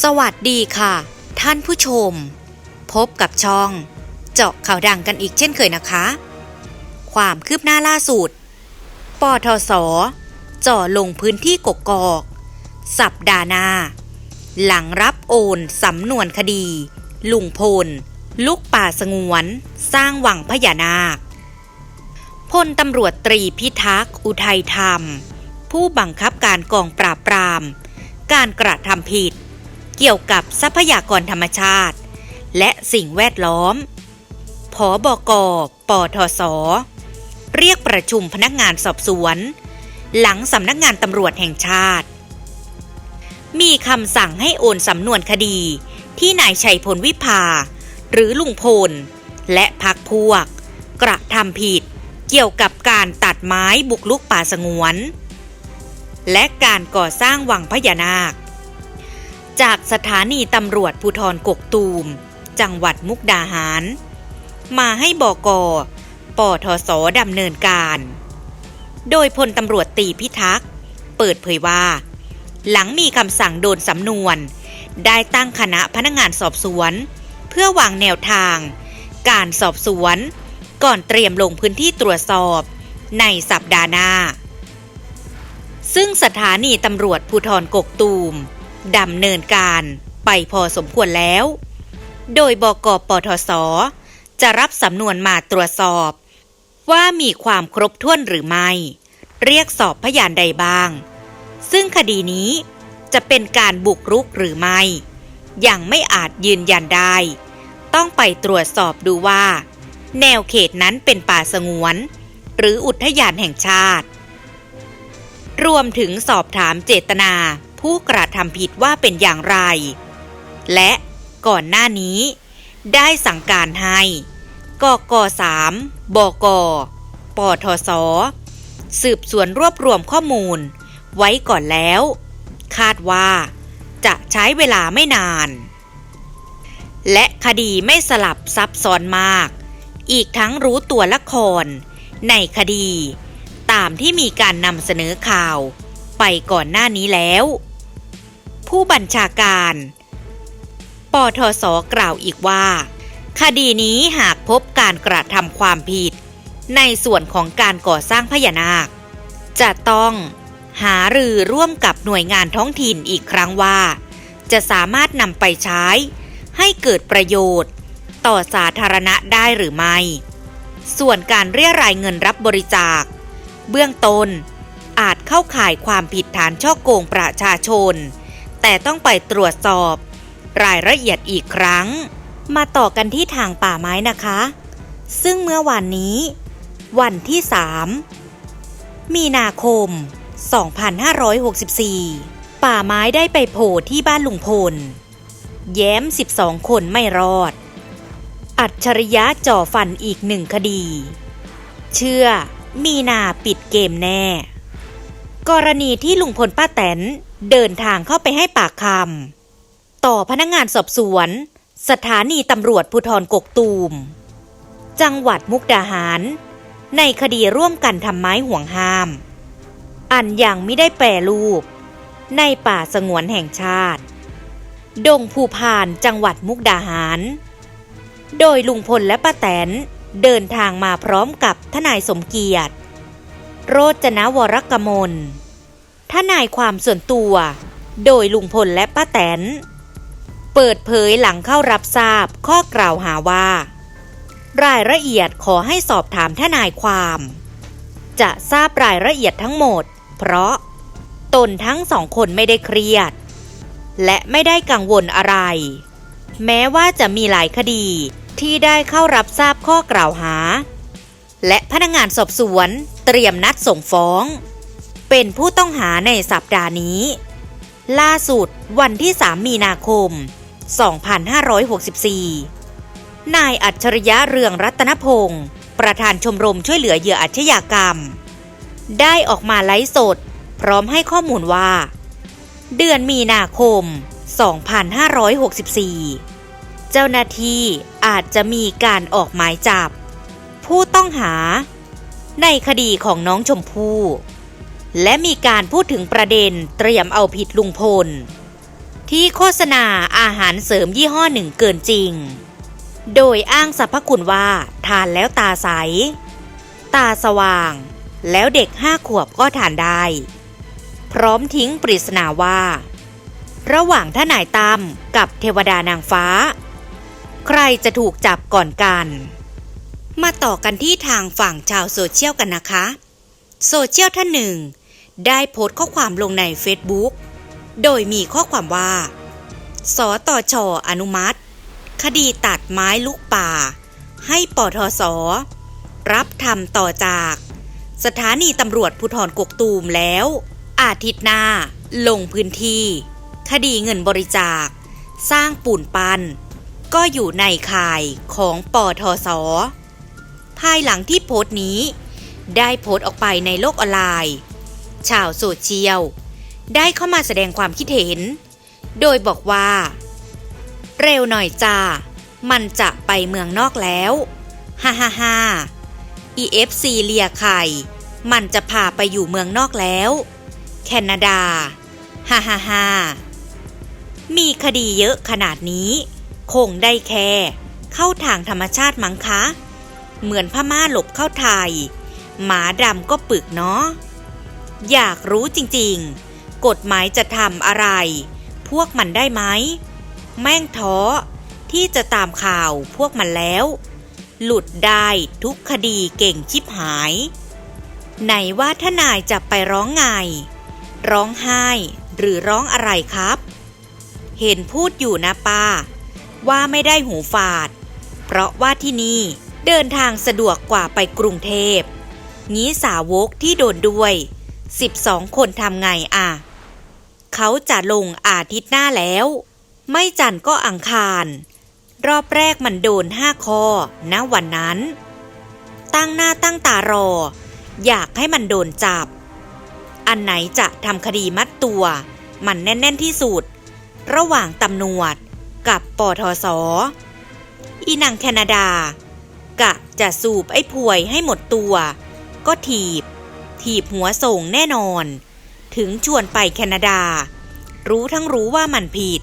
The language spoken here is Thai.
สวัสดีค่ะ ท่านผู้ชม พบกับช่อง เจาะข่าวดังกันอีกเช่นเคยนะคะ ความคืบหน้าล่าสุดปทศจ่อลงพื้นที่กกอก สัปดาห์หน้า หลังรับโอนสำนวนคดี ลุงพล ลูกป่าสงวน สร้างวังพญานาคพลตำรวจตรีพิทักษ์ อุทัยธรรม ผู้บังคับการกองปราบปราม การกระทำผิด เกี่ยวกับทรัพยากรธรรมชาติ และสิ่งแวดล้อมผอบกปทศ เรียกประชุมพนักงานสอบสวน หลังสำนักงานตำรวจแห่งชาติ มีคำสั่งให้โอนสำนวนคดีที่นายชัยพลวิภา หรือลุงพล และพักพวก กระทำผิดเกี่ยวกับการตัดไม้บุกลุกป่าสงวน และการก่อสร้างวังพญานาค จากสถานีตำรวจภูทรกกตูม จังหวัดมุกดาหาร มาให้บกปทศดำเนินการ โดยพลตำรวจตีพิทักษ์ เปิดเผยว่า หลังมีคำสั่งโดนสำนวน ได้ตั้งคณะพนักงานสอบสวน เพื่อวางแนวทาง การสอบสวน ก่อนเตรียมลงพื้นที่ตรวจสอบในสัปดาห์หน้า ซึ่งสถานีตำรวจภูทรกกตูม ดำเนินการไปพอสมควรแล้ว โดยบกปทศจะรับสำนวนมาตรวจสอบ ว่ามีความครบถ้วนหรือไม่ เรียกสอบพยานใดบ้าง ซึ่งคดีนี้จะเป็นการบุกรุกหรือไม่ ยังไม่อาจยืนยันได้ ต้องไปตรวจสอบดูว่า แนวเขตนั้นเป็นป่าสงวน หรืออุทยานแห่งชาติ รวมถึงสอบถามเจตนา ผู้กระทำผิดว่าเป็นอย่างไร และก่อนหน้านี้ ได้สั่งการให้กก3บกปทศสืบสวนรวบรวมข้อมูล ไว้ก่อนแล้ว คาดว่า จะใช้เวลาไม่นาน และคดีไม่สลับซับซ้อนมาก อีกทั้งรู้ตัวละคร ในคดี ตามที่มีการนำเสนอข่าว ไปก่อนหน้านี้แล้ว ผู้บัญชาการ ปทศกล่าวอีกว่า คดีนี้หากพบการกระทำความผิด ในส่วนของการก่อสร้างพญานาค จะต้องหารือร่วมกับหน่วยงานท้องถิ่นอีกครั้งว่า จะสามารถนำไปใช้ ให้เกิดประโยชน์ ต่อสาธารณะได้หรือไม่ ส่วนการเรียรายเงินรับบริจาค เบื้องต้นอาจเข้าข่ายความผิดฐานช่อโกงประชาชน แต่ต้องไปตรวจสอบ รายละเอียดอีกครั้ง มาต่อกันที่ทางป่าไม้นะคะ ซึ่งเมื่อวันนี้ วันที่ 3 มีนาคม 2564 ป่าไม้ได้ไปโผล่ที่บ้านลุงพล แย้ม 12 คนไม่รอด อัจฉริยะจ่อฟันอีกหนึ่งคดี เชื่อ มีนาปิดเกมแน่ กรณีที่ลุงพลป้าแตนเดินทางเข้าไปให้ปากคำต่อพนักงงานสอบสวน สถานีตำรวจภูธรกกตูม จังหวัดมุกดาหาร ในคดีร่วมกันทำไม้ห่วงห้าม อันยังไม่ได้แปรรูป ในป่าสงวนแห่งชาติ ดงภูพานจังหวัดมุกดาหาร โดยลุงพลและป้าแตนเดินทางมาพร้อมกับทนายสมเกียรติ โรจนวรกมลทนายความส่วนตัว โดยลุงพลและป้าแตน เปิดเผยหลังเข้ารับทราบข้อกล่าวหาว่า รายละเอียดขอให้สอบถามทนายความ จะทราบรายละเอียดทั้งหมด เพราะตนทั้งสองคนไม่ได้เครียด และไม่ได้กังวลอะไร แม้ว่าจะมีหลายคดีที่ได้เข้ารับทราบข้อกล่าวหา และพนักงานสอบสวน เตรียมนัดส่งฟ้อง เป็นผู้ต้องหาในสัปดาห์นี้ ล่าสุดวันที่ 3 มีนาคม 2564 นายอัจฉริยะเรืองรัตนพงศ์ประธานชมรมช่วยเหลือเหยื่ออาชญากรรม ได้ออกมาไลฟ์สด พร้อมให้ข้อมูลว่า เดือนมีนาคม 2564 เจ้าหน้าที่อาจจะมีการออกหมายจับ ผู้ต้องหา ในคดีของน้องชมพู่และมีการพูดถึงประเด็นเตรียมเอาผิดลุงพล ที่โฆษณาอาหารเสริมยี่ห้อหนึ่งเกินจริง โดยอ้างสรรพคุณว่าทานแล้วตาใส ตาสว่าง แล้วเด็กห้าขวบก็ทานได้ พร้อมทิ้งปริศนาว่า ระหว่างทนายตั้มกับเทวดานางฟ้า ใครจะถูกจับก่อนกัน มาต่อกันที่ทางฝั่งชาวโซเชียลกันนะคะ โซเชียลท่านหนึ่ง ได้โพสต์ข้อความลงใน Facebook โดยมีข้อความว่า สตชอนุมัติ คดีตัดไม้ลุกป่า ให้ปทศรับทำต่อจาก สถานีตำรวจภูธรกกตูมแล้ว อาทิตย์หน้า ลงพื้นที่ คดีเงินบริจาค สร้างปูนปัน ก็อยู่ในข่ายของปทศ ภายหลังที่โพสต์นี้ ได้โพสต์ออกไปในโลกออนไลน์ ชาวโซเชียล ได้เข้ามาแสดงความคิดเห็น โดยบอกว่า เร็วหน่อยจ้า มันจะไปเมืองนอกแล้วฮ่าฮ่าฮ่า EFC เลียไข่ มันจะพาไปอยู่เมืองนอกแล้ว แคนาดาฮ่าฮ่าฮ่ามีคดีเยอะขนาดนี้ คงได้แค่ เข้าทางธรรมชาติมั้งคะ เหมือนพม่าหลบเข้าไทย หมาดำก็ปึกเนาะ อยากรู้จริงๆ กฎหมายจะทำอะไร พวกมันได้ไหม แม่งท้อ ที่จะตามข่าวพวกมันแล้ว หลุดได้ทุกคดีเก่งชิบหาย ไหนว่าทนายจะไปร้องไง ร้องไห้หรือร้องอะไรครับ เห็นพูดอยู่นะป้า ว่าไม่ได้หูฝาด เพราะว่าที่นี่ เดินทางสะดวกกว่าไปกรุงเทพ งี้สาวกที่โดนด้วย 12 คนทำไงอะ เขาจะลงอาทิตย์หน้าแล้ว ไม่จันก็อังคาร รอบแรกมันโดนห้าข้อนะวันนั้น ตั้งหน้าตั้งตารอ อยากให้มันโดนจับ อันไหนจะทำคดีมัดตัว มันแน่น ๆ ที่สุด ระหว่างตำรวจกับปทศอีนางแคนาดา กะจะสูบไอ้พวยให้หมดตัว ก็ถีบ ถีบหัวส่งแน่นอน ถึงชวนไปแคนาดา รู้ทั้งรู้ว่ามันผิด